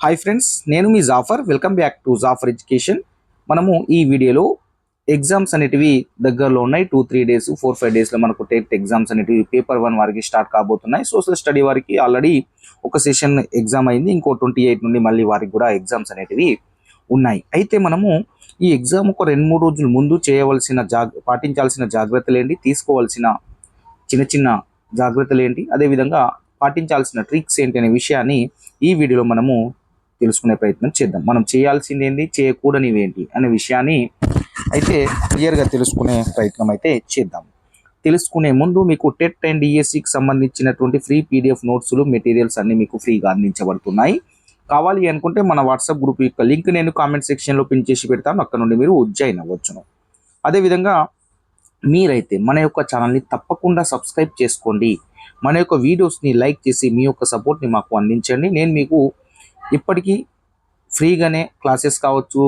Hi friends నేను మీ Jafar welcome back to Jafar education మనము ఈ వీడియోలో ఎగ్జామ్స్ అనేటివి దగ్గరలో ఉన్నాయి. Two three days four five డేస్లో మనకు టెట్ ఎగ్జామ్స్ అనేటివి పేపర్ వన్ వారికి స్టార్ట్ కాబోతున్నాయి. సోషల్ స్టడీ వారికి ఆల్రెడీ ఒక సెషన్ ఎగ్జామ్ అయింది. ఇంకో ట్వంటీ ఎయిట్ నుండి మళ్ళీ వారికి కూడా ఎగ్జామ్స్ అనేటివి ఉన్నాయి. అయితే మనము ఈ ఎగ్జామ్ ఒక రెండు మూడు రోజుల ముందు చేయవలసిన జాగ్ పాటించాల్సిన జాగ్రత్తలు ఏంటి? తీసుకోవాల్సిన చిన్న చిన్న జాగ్రత్తలు ఏంటి? అదేవిధంగా పాటించాల్సిన ట్రిక్స్ ఏంటి? అనే విషయాన్ని ఈ వీడియోలో మనము తెలుసుకునే ప్రయత్నం చేద్దాం. మనం చేయాల్సింది ఏంటి చేయకూడనివి ఏంటి అనే విషయాన్ని అయితే క్లియర్గా తెలుసుకునే ప్రయత్నం అయితే చేద్దాం. తెలుసుకునే ముందు మీకు టెట్ అండ్ డిఎస్సికి సంబంధించినటువంటి ఫ్రీ పీడిఎఫ్ నోట్స్లు మెటీరియల్స్ అన్ని మీకు ఫ్రీగా అందించబడుతున్నాయి. కావాలి అనుకుంటే మన వాట్సాప్ గ్రూప్ యొక్క లింక్ నేను కామెంట్ సెక్షన్లో పిన్ చేసి పెడతాను. అక్కడ నుండి మీరు జాయిన్ అవ్వచ్చును. అదేవిధంగా మీరైతే మన యొక్క ఛానల్ని తప్పకుండా సబ్స్క్రైబ్ చేసుకోండి. మన యొక్క వీడియోస్ని లైక్ చేసి మీ యొక్క సపోర్ట్ని మాకు అందించండి. నేను మీకు ఇప్పటికీ ఫ్రీగానే క్లాసెస్ కావచ్చు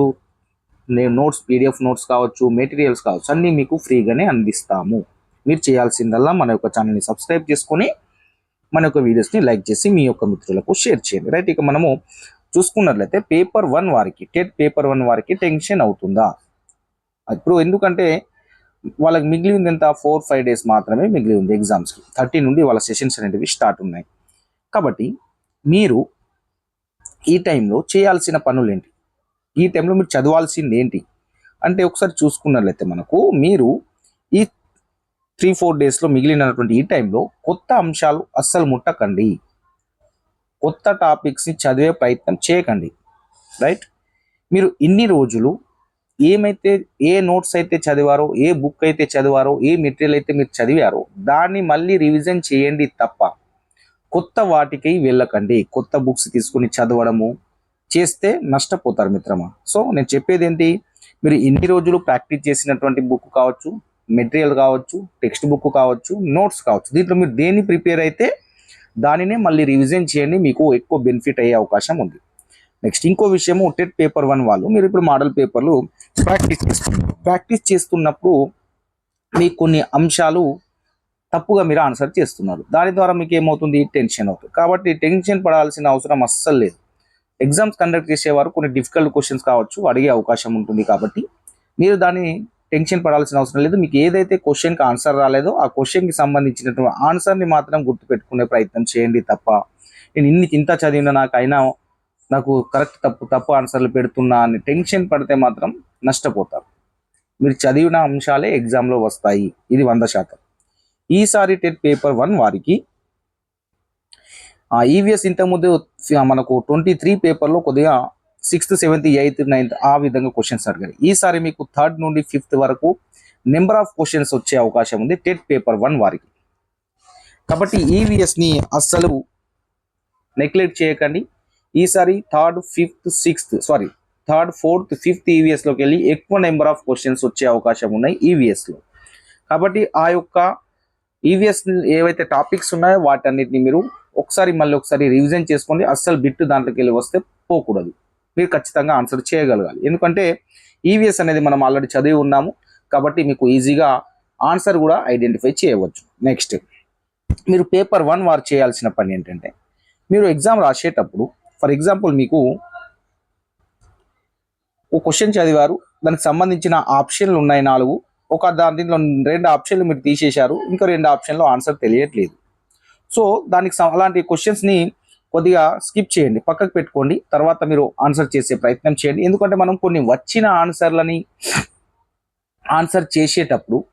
నేను నోట్స్ పీడిఎఫ్ నోట్స్ కావచ్చు మెటీరియల్స్ కావచ్చు అన్నీ మీకు ఫ్రీగానే అందిస్తాము. మీరు చేయాల్సిందల్లా మన యొక్క ఛానల్ని సబ్స్క్రైబ్ చేసుకొని మన యొక్క వీడియోస్ని లైక్ చేసి మీ యొక్క మిత్రులకు షేర్ చేయండి. రైట్ ఇక మనము చూసుకున్నట్లయితే పేపర్ వన్ వారికి టెట్ పేపర్ వన్ వారికి టెన్షన్ అవుతుందా? ఇప్పుడు ఎందుకంటే వాళ్ళకి మిగిలి ఉంది ఎంత ఫోర్ ఫైవ్ డేస్ మాత్రమే మిగిలి ఉంది ఎగ్జామ్స్కి. థర్టీ నుండి వాళ్ళ సెషన్స్ అనేటివి స్టార్ట్ ఉన్నాయి. కాబట్టి మీరు ఈ టైంలో చేయాల్సిన పనులు ఏంటి ఈ టైంలో మీరు చదవాల్సింది ఏంటి అంటే ఒకసారి చూసుకున్నట్లయితే మనకు మీరు ఈ త్రీ ఫోర్ డేస్లో మిగిలినటువంటి ఈ టైంలో కొత్త అంశాలు అస్సలు ముట్టకండి. కొత్త టాపిక్స్ని చదివే ప్రయత్నం చేయకండి. రైట్? మీరు ఇన్ని రోజులు ఏమైతే ఏ నోట్స్ అయితే చదివారో ఏ బుక్ అయితే చదివారో ఏ మెటీరియల్ అయితే మీరు చదివారో దాన్ని మళ్ళీ రివిజన్ చేయండి తప్ప కొత్త వాటికి వెళ్ళకండి. కొత్త బుక్స్ తీసుకుని చదవడము చేస్తే నష్టపోతారు మిత్రమా. సో నేను చెప్పేది ఏంటి మీరు ఇన్ని రోజులు ప్రాక్టీస్ చేసినటువంటి బుక్ కావచ్చు మెటీరియల్ కావచ్చు టెక్స్ట్ బుక్ కావచ్చు నోట్స్ కావచ్చు. దీంట్లో మీరు దేన్ని ప్రిపేర్ అయితే దానినే మళ్ళీ రివిజన్ చేయండి. మీకు ఎక్కువ బెనిఫిట్ అయ్యే అవకాశం ఉంది. నెక్స్ట్ ఇంకో విషయము టెట్ పేపర్ వన్ వాళ్ళు మీరు ఇప్పుడు మోడల్ పేపర్లు ప్రాక్టీస్ చేస్తున్నారు. ప్రాక్టీస్ చేస్తున్నప్పుడు మీకు కొన్ని అంశాలు తప్పుగా మీరు ఆన్సర్ చేస్తున్నారు. దాని ద్వారా మీకు ఏమవుతుంది? టెన్షన్ అవుతుంది. కాబట్టి టెన్షన్ పడాల్సిన అవసరం అస్సలు లేదు. ఎగ్జామ్స్ కండక్ట్ చేసేవారు కొన్ని డిఫికల్ట్ క్వశ్చన్స్ కావచ్చు అడిగే అవకాశం ఉంటుంది కాబట్టి మీరు దాన్ని టెన్షన్ పడాల్సిన అవసరం లేదు. మీకు ఏదైతే క్వశ్చన్కి ఆన్సర్ రాలేదో ఆ క్వశ్చన్కి సంబంధించినటువంటి ఆన్సర్ని మాత్రం గుర్తుపెట్టుకునే ప్రయత్నం చేయండి తప్ప. నేను ఇన్ని ఇంత చదివిన నాకు అయినా నాకు కరెక్ట్ తప్పు తప్పు ఆన్సర్లు పెడుతున్నా అని టెన్షన్ పడితే మాత్రం నష్టపోతారు. మీరు చదివిన అంశాలే ఎగ్జామ్లో వస్తాయి. ఇది వంద శాతం. ఈసారి టెట్ పేపర్ వన్ వారికి ఆ ఈవీఎస్ ఇంతకుముందు మనకు ట్వంటీ త్రీ పేపర్లో కొద్దిగా సిక్స్త్ సెవెంత్ ఎయిత్ నైన్త్ ఆ విధంగా క్వశ్చన్స్ అడిగారు. ఈసారి మీకు థర్డ్ నుండి ఫిఫ్త్ వరకు నెంబర్ ఆఫ్ క్వశ్చన్స్ వచ్చే అవకాశం ఉంది టెట్ పేపర్ వన్ వారికి. కాబట్టి ఈవీఎస్ని అస్సలు నెగ్లెక్ట్ చేయకండి. ఈసారి third fifth sixth sorry third fourth fifth ఈవీఎస్లోకి వెళ్ళి ఎక్కువ నెంబర్ ఆఫ్ క్వశ్చన్స్ వచ్చే అవకాశం ఉన్నాయి ఈవీఎస్లో. కాబట్టి ఆ యొక్క ఈవీఎస్ ఏవైతే టాపిక్స్ ఉన్నాయో వాటన్నిటిని మీరు ఒకసారి మళ్ళీ ఒకసారి రివిజన్ చేసుకోండి. అస్సలు బిట్టు దాంట్లోకి వెళ్ళి వస్తే పోకూడదు. మీరు ఖచ్చితంగా ఆన్సర్ చేయగలగాలి. ఎందుకంటే ఈవీఎస్ అనేది మనం ఆల్రెడీ చదివి ఉన్నాము. కాబట్టి మీకు ఈజీగా ఆన్సర్ కూడా ఐడెంటిఫై చేయవచ్చు. నెక్స్ట్ మీరు పేపర్ వన్ వారు చేయాల్సిన పని ఏంటంటే మీరు ఎగ్జామ్ రాసేటప్పుడు ఫర్ ఎగ్జాంపుల్ మీకు ఒక క్వశ్చన్ చదివారు. దానికి సంబంధించిన ఆప్షన్లు ఉన్నాయి నాలుగు. ఒక దాంట్లో రెండు ఆప్షన్లు మీరు తీసేశారు. ఇంకా రెండు ఆప్షన్లో ఆన్సర్ తెలియట్లేదు. సో దానికి అలాంటి క్వశ్చన్స్ని కొద్దిగా స్కిప్ చేయండి. పక్కకు పెట్టుకోండి. తర్వాత మీరు ఆన్సర్ చేసే ప్రయత్నం చేయండి. ఎందుకంటే మనం కొన్ని వచ్చిన ఆన్సర్లని ఆన్సర్ చేసేటప్పుడు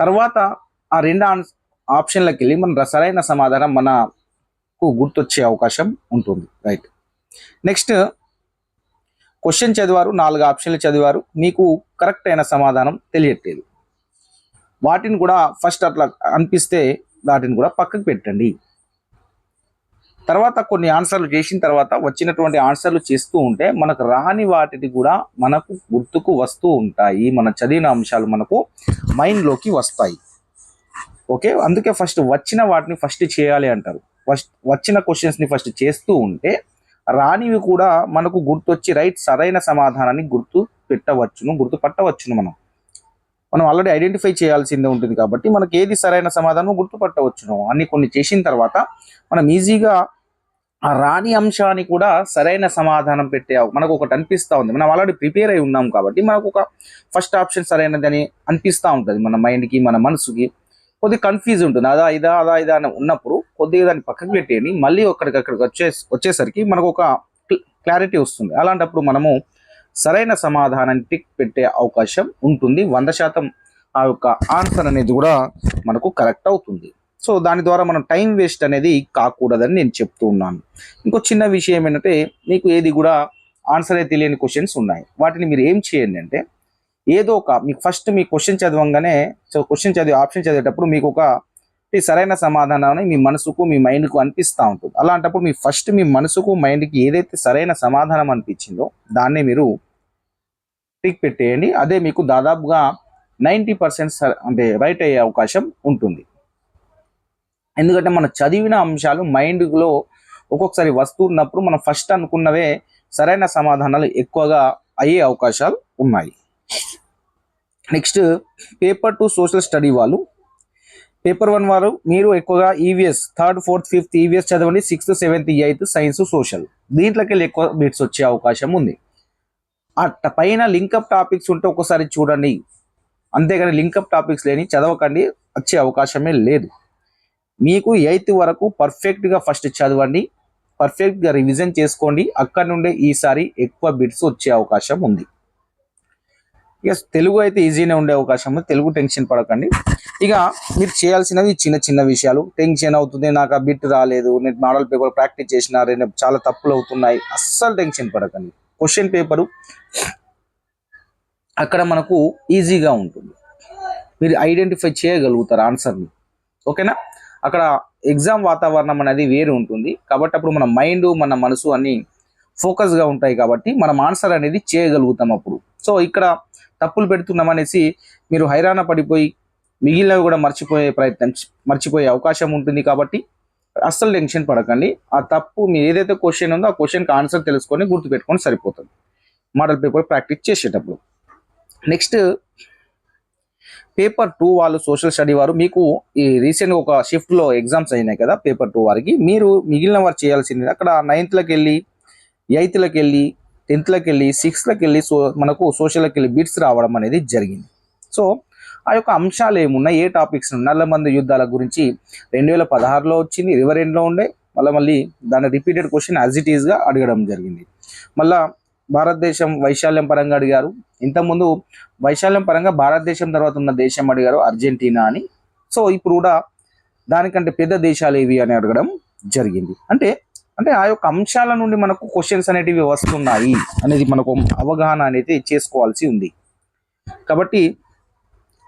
తర్వాత ఆ రెండు ఆన్ ఆప్షన్లకు వెళ్ళి మన సరైన సమాధానం మనకు గుర్తొచ్చే అవకాశం ఉంటుంది. రైట్. నెక్స్ట్ క్వశ్చన్ చదివారు నాలుగు ఆప్షన్లు చదివారు. మీకు కరెక్ట్ అయిన సమాధానం తెలియట్లేదు. వాటిని కూడా ఫస్ట్ అట్లా అనిపిస్తే వాటిని కూడా పక్కకు పెట్టండి. తర్వాత కొన్ని ఆన్సర్లు చేసిన తర్వాత వచ్చినటువంటి ఆన్సర్లు చేస్తూ ఉంటే మనకు రాని వాటిని కూడా మనకు గుర్తుకు వస్తూ ఉంటాయి. మన చదివిన అంశాలు మనకు మైండ్లోకి వస్తాయి. ఓకే అందుకే ఫస్ట్ వచ్చిన వాటిని ఫస్ట్ చేయాలి అంటారు. ఫస్ట్ వచ్చిన క్వశ్చన్స్ని ఫస్ట్ చేస్తూ ఉంటే రానివి కూడా మనకు గుర్తొచ్చి రైట్ సరైన సమాధానాన్ని గుర్తు పెట్టవచ్చును గుర్తుపట్టవచ్చును మనం. మనం ఆల్రెడీ ఐడెంటిఫై చేయాల్సిందే ఉంటుంది కాబట్టి మనకి ఏది సరైన సమాధానం గుర్తుపట్టవచ్చును అన్ని కొన్ని చేసిన తర్వాత మనం ఈజీగా ఆ రాని అంశాన్ని కూడా సరైన సమాధానం పెట్టే మనకు ఒకటి అనిపిస్తూ ఉంది. మనం ఆల్రెడీ ప్రిపేర్ అయి ఉన్నాం కాబట్టి మనకు ఒక ఫస్ట్ ఆప్షన్ సరైనదని అనిపిస్తూ ఉంటుంది మన మైండ్కి మన మనసుకి. కొద్దిగా కన్ఫ్యూజ్ ఉంటుంది. అదా ఇదా అదా ఇదా అని ఉన్నప్పుడు కొద్దిగా దాన్ని పక్కకు పెట్టేయండి మళ్ళీ అక్కడికి అక్కడికి వచ్చే వచ్చేసరికి మనకు ఒక క్లారిటీ వస్తుంది. అలాంటప్పుడు మనము సరైన సమాధానాన్ని టిక్ పెట్టే అవకాశం ఉంటుంది. వంద శాతం ఆ యొక్క ఆన్సర్ అనేది కూడా మనకు కరెక్ట్ అవుతుంది. సో దాని ద్వారా మనం టైం వేస్ట్ అనేది కాకూడదని నేను చెప్తూ ఉన్నాను. ఇంకో చిన్న విషయం ఏంటంటే మీకు ఏది కూడా ఆన్సర్ అయితే తెలియని క్వశ్చన్స్ ఉన్నాయి. వాటిని మీరు ఏం చేయండి అంటే ఏదో ఒక మీకు ఫస్ట్ మీ క్వశ్చన్ చదవంగానే క్వశ్చన్ చదివి ఆప్షన్ చదివేటప్పుడు మీకు ఒక సరైన సమాధానాన్ని మీ మనసుకు మీ మైండ్కు అనిపిస్తూ ఉంటుంది. అలాంటప్పుడు మీ ఫస్ట్ మీ మనసుకు మైండ్కి ఏదైతే సరైన సమాధానం అనిపించిందో దాన్నే మీరు టిక్ పెట్టేయండి. అదే మీకు దాదాపుగా నైంటీ పర్సెంట్ అంటే రైట్ అయ్యే అవకాశం ఉంటుంది. ఎందుకంటే మనం చదివిన అంశాలు మైండ్లో ఒక్కొక్కసారి వస్తున్నప్పుడు మనం ఫస్ట్ అనుకున్నవే సరైన సమాధానాలు ఎక్కువగా అయ్యే అవకాశాలు ఉన్నాయి. Next paper two social study వాళ్ళు పేపర్ వన్ వారు మీరు ఎక్కువగా EVS third fourth fifth EVS చదవండి sixth seventh eighth science social. దీంట్లోకి వెళ్ళి ఎక్కువ బిట్స్ వచ్చే అవకాశం ఉంది. అట్ట పైన లింకప్ టాపిక్స్ ఉంటే ఒకసారి చూడండి. అంతేగాని లింకప్ టాపిక్స్ లేని చదవకండి వచ్చే అవకాశమే లేదు. మీకు ఎయిత్ వరకు పర్ఫెక్ట్గా ఫస్ట్ చదవండి పర్ఫెక్ట్గా రివిజన్ చేసుకోండి అక్కడ నుండే ఈసారి ఎక్కువ బిట్స్ వచ్చే అవకాశం ఉంది. ఇక తెలుగు అయితే ఈజీనే ఉండే అవకాశం ఉంది. తెలుగు టెన్షన్ పడకండి. ఇక మీరు చేయాల్సినవి చిన్న చిన్న విషయాలు. టెన్షన్ అవుతుంది నాకు ఆ బిట్ రాలేదు నేను మోడల్ పేపర్ ప్రాక్టీస్ చేసిన చాలా తప్పులు అవుతున్నాయి. అస్సలు టెన్షన్ పడకండి. క్వశ్చన్ పేపరు అక్కడ మనకు ఈజీగా ఉంటుంది. మీరు ఐడెంటిఫై చేయగలుగుతారు ఆన్సర్ని ఓకేనా అక్కడ ఎగ్జామ్ వాతావరణం అనేది వేరు ఉంటుంది. కాబట్టి అప్పుడు మన మైండ్ మన మనసు అన్ని ఫోకస్గా ఉంటాయి కాబట్టి మనం ఆన్సర్ అనేది చేయగలుగుతాం అప్పుడు. సో ఇక్కడ తప్పులు పెడుతున్నాం అనేసి మీరు హైరాణ పడిపోయి మిగిలినవి కూడా మర్చిపోయే ప్రయత్నం మర్చిపోయే అవకాశం ఉంటుంది కాబట్టి అస్సలు టెన్షన్ పడకండి. ఆ తప్పు మీ ఏదైతే క్వశ్చన్ ఉందో ఆ క్వశ్చన్కి ఆన్సర్ తెలుసుకొని గుర్తుపెట్టుకొని సరిపోతుంది. మోడల్ పేపర్ ప్రాక్టీస్ చేసేటప్పుడు. నెక్స్ట్ పేపర్ టూ వాళ్ళు సోషల్ స్టడీ వారు మీకు ఈ రీసెంట్గా ఒక షిఫ్ట్లో ఎగ్జామ్స్ అయినాయి కదా పేపర్ టూ వారికి. మీరు మిగిలిన వారు చేయాల్సింది అక్కడ నైన్త్లకు వెళ్ళి ఎయిత్లకు వెళ్ళి టెన్త్లోకి వెళ్ళి సిక్స్త్లోకి వెళ్ళి సో మనకు సోషల్కి వెళ్ళి బిట్స్ రావడం అనేది జరిగింది. సో ఆ యొక్క అంశాలు ఏమున్నాయి? ఏ టాపిక్స్ నల్ల మంది యుద్ధాల గురించి రెండు వేల పదహారులో వచ్చింది ఇరవై రెండులో ఉండే మళ్ళీ మళ్ళీ దాని రిపీటెడ్ క్వశ్చన్ యాజ్ ఇట్ ఈస్గా అడగడం జరిగింది. మళ్ళా భారతదేశం వైశాల్యం పరంగా అడిగారు. ఇంతకుముందు వైశాల్యం పరంగా భారతదేశం తర్వాత ఉన్న దేశం అడిగారు అర్జెంటీనా అని. సో ఇప్పుడు కూడా దానికంటే పెద్ద దేశాలు ఏవి అని అడగడం జరిగింది. అంటే అంటే ఆ యొక్క అంశాల నుండి మనకు క్వశ్చన్స్ అనేటివి వస్తున్నాయి అనేది మనకు అవగాహన అనేది చేసుకోవాల్సి ఉంది. కాబట్టి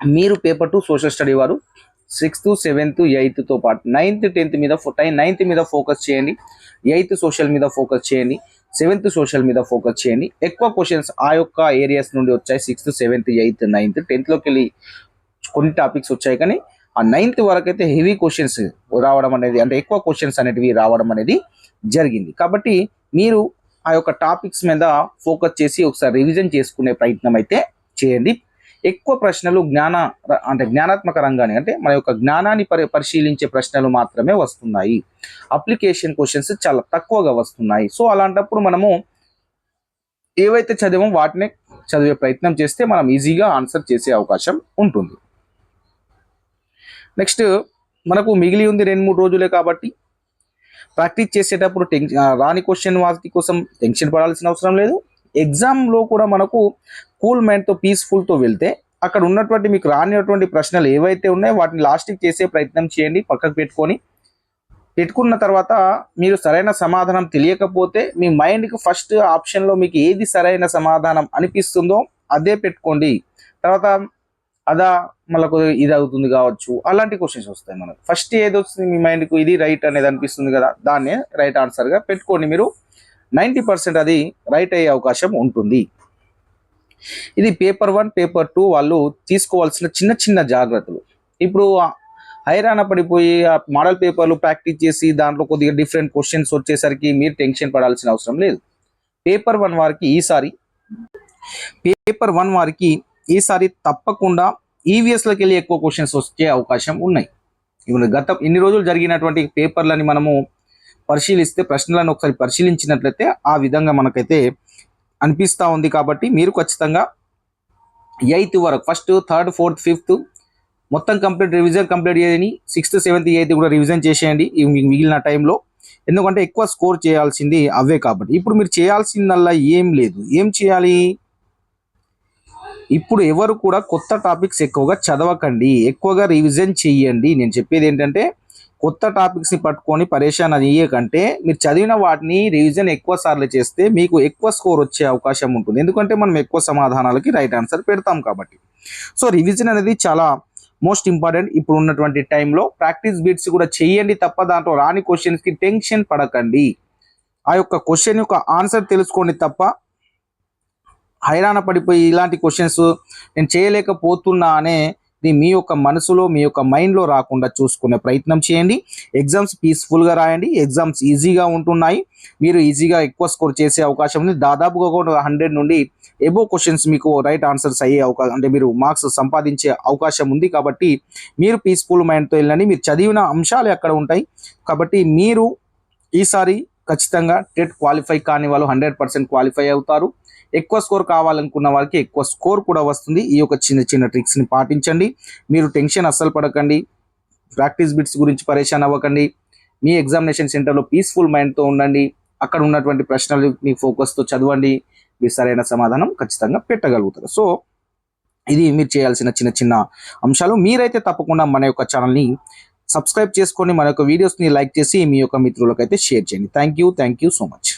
మీరు పేపర్ టు సోషల్ స్టడీ వారు సిక్స్త్ సెవెంత్ ఎయిత్తో పాటు నైన్త్ టెన్త్ మీద టైం నైన్త్ మీద ఫోకస్ చేయండి. ఎయిత్ సోషల్ మీద ఫోకస్ చేయండి. సెవెంత్ సోషల్ మీద ఫోకస్ చేయండి. ఎక్కువ క్వశ్చన్స్ ఆ యొక్క ఏరియాస్ నుండి వచ్చాయి. సిక్స్త్ సెవెంత్ ఎయిత్ నైన్త్ టెన్త్లోకి వెళ్ళి కొన్ని టాపిక్స్ వచ్చాయి. కానీ ఆ నైన్త్ వరకు అయితే హెవీ క్వశ్చన్స్ రావడం అనేది అంటే ఎక్కువ క్వశ్చన్స్ అనేటివి రావడం అనేది జరిగింది. కాబట్టి మీరు ఆ యొక్క టాపిక్స్ మీద ఫోకస్ చేసి ఒకసారి రివిజన్ చేసుకునే ప్రయత్నం అయితే చేయండి. ఎక్కువ ప్రశ్నలు జ్ఞాన అంటే జ్ఞానాత్మక రంగాన్ని అంటే మన యొక్క జ్ఞానాన్ని పరి పరిశీలించే ప్రశ్నలు మాత్రమే వస్తున్నాయి. అప్లికేషన్ క్వశ్చన్స్ చాలా తక్కువగా వస్తున్నాయి. సో అలాంటప్పుడు మనము ఏవైతే చదివామో వాటినే చదివే ప్రయత్నం చేస్తే మనం ఈజీగా ఆన్సర్ చేసే అవకాశం ఉంటుంది. నెక్స్ట్ మనకు మిగిలి ఉంది రెండు మూడు రోజులే కాబట్టి ప్రాక్టీస్ చేసేటప్పుడు టెన్షన్ రాని క్వశ్చన్ వాటి కోసం టెన్షన్ పడాల్సిన అవసరం లేదు. ఎగ్జామ్లో కూడా మనకు కూల్ మైండ్తో పీస్ఫుల్తో వెళ్తే అక్కడ ఉన్నటువంటి మీకు రానిటువంటి ప్రశ్నలు ఏవైతే ఉన్నాయో వాటిని లాస్ట్కి చేసే ప్రయత్నం చేయండి పక్కకు పెట్టుకొని. పెట్టుకున్న తర్వాత మీరు సరైన సమాధానం తెలియకపోతే మీ మైండ్కి ఫస్ట్ ఆప్షన్లో మీకు ఏది సరైన సమాధానం అనిపిస్తుందో అదే పెట్టుకోండి. తర్వాత అదా మనకు ఇది అవుతుంది కావచ్చు. అలాంటి క్వశ్చన్స్ వస్తాయి మనకు. ఫస్ట్ ఏది వస్తుంది మీ మైండ్కు ఇది రైట్ అనేది అనిపిస్తుంది కదా? దాన్నే రైట్ ఆన్సర్గా పెట్టుకోండి మీరు. నైంటీ పర్సెంట్ అది రైట్ అయ్యే అవకాశం ఉంటుంది. ఇది పేపర్ వన్ పేపర్ టూ వాళ్ళు తీసుకోవాల్సిన చిన్న చిన్న జాగ్రత్తలు. ఇప్పుడు హైరాణ పడిపోయి ఆ మోడల్ పేపర్లు ప్రాక్టీస్ చేసి దాంట్లో కొద్దిగా డిఫరెంట్ క్వశ్చన్స్ వచ్చేసరికి మీరు టెన్షన్ పడాల్సిన అవసరం లేదు. పేపర్ వన్ వారికి ఈసారి పేపర్ వన్ వారికి ఈసారి తప్పకుండా ఈవీఎస్లోకి వెళ్ళి ఎక్కువ క్వశ్చన్స్ వచ్చే అవకాశం ఉన్నాయి. ఇప్పుడు గత ఇన్ని రోజులు జరిగినటువంటి పేపర్లని మనము పరిశీలిస్తే ప్రశ్నలను ఒకసారి పరిశీలించినట్లయితే ఆ విధంగా మనకైతే అనిపిస్తూ ఉంది కాబట్టి మీరు ఖచ్చితంగా ఎయిత్ వరకు ఫస్ట్ థర్డ్ ఫోర్త్ ఫిఫ్త్ మొత్తం కంప్లీట్ రివిజన్ కంప్లీట్ చేయని సిక్స్త్ సెవెంత్ ఎయిత్ కూడా రివిజన్ చేసేయండి మిగిలిన టైంలో. ఎందుకంటే ఎక్కువ స్కోర్ చేయాల్సింది అవే కాబట్టి. ఇప్పుడు మీరు చేయాల్సిందల్లా ఏం లేదు. ఏం చేయాలి? ఇప్పుడు ఎవరు కూడా కొత్త టాపిక్స్ ఎక్కువగా చదవకండి ఎక్కువగా రివిజన్ చెయ్యండి. నేను చెప్పేది ఏంటంటే కొత్త టాపిక్స్ని పట్టుకొని పరేషాన్ అయ్యకంటే మీరు చదివిన వాటిని రివిజన్ ఎక్కువ సార్లు చేస్తే మీకు ఎక్కువ స్కోర్ వచ్చే అవకాశం ఉంటుంది. ఎందుకంటే మనం ఎక్కువ సమాధానాలకి రైట్ ఆన్సర్ పెడతాం కాబట్టి. సో రివిజన్ అనేది చాలా మోస్ట్ ఇంపార్టెంట్ ఇప్పుడు ఉన్నటువంటి టైంలో ప్రాక్టీస్ బీట్స్ కూడా చేయండి తప్ప దాంట్లో రాని క్వశ్చన్స్కి టెన్షన్ పడకండి. ఆ యొక్క క్వశ్చన్ యొక్క ఆన్సర్ తెలుసుకోండి తప్ప హైరాణ పడిపోయి ఇలాంటి క్వశ్చన్స్ నేను చేయలేకపోతున్నా అనే ఇది మీ యొక్క మనసులో మీ యొక్క మైండ్లో రాకుండా చూసుకునే ప్రయత్నం చేయండి. ఎగ్జామ్స్ పీస్ఫుల్గా రాయండి. ఎగ్జామ్స్ ఈజీగా ఉంటున్నాయి. మీరు ఈజీగా ఎక్కువ స్కోర్ చేసే అవకాశం ఉంది. దాదాపుగా కూడా హండ్రెడ్ నుండి ఎబో క్వశ్చన్స్ మీకు రైట్ ఆన్సర్స్ అయ్యే అవకాశం అంటే మీరు మార్క్స్ సంపాదించే అవకాశం ఉంది కాబట్టి మీరు పీస్ఫుల్ మైండ్తో వెళ్ళండి. మీరు చదివిన అంశాలు ఎక్కడ ఉంటాయి? కాబట్టి మీరు ఈసారి ఖచ్చితంగా టెట్ క్వాలిఫై కాని వాళ్ళు హండ్రెడ్ పర్సెంట్ క్వాలిఫై అవుతారు. ఎక్కువ స్కోర్ కావాలనుకున్న వాళ్ళకి ఎక్కువ స్కోర్ కూడా వస్తుంది. ఈ యొక్క చిన్న చిన్న ట్రిక్స్ని పాటించండి. మీరు టెన్షన్ అస్సలు పడకండి. ప్రాక్టీస్ బిట్స్ గురించి పరేషాన్ అవ్వకండి. మీ ఎగ్జామినేషన్ సెంటర్లో పీస్ఫుల్ మైండ్తో ఉండండి. అక్కడ ఉన్నటువంటి ప్రశ్నలు మీ ఫోకస్తో చదవండి. మీరు సరైన సమాధానం ఖచ్చితంగా పెట్టగలుగుతారు. సో ఇది మీరు చేయాల్సిన చిన్న చిన్న అంశాలు. మీరైతే తప్పకుండా మన యొక్క ఛానల్ని సబ్స్క్రైబ్ చేసుకొని మన యొక్క వీడియోస్ని లైక్ చేసి మీ యొక్క మిత్రులకైతే షేర్ చేయండి. Thank you thank you so much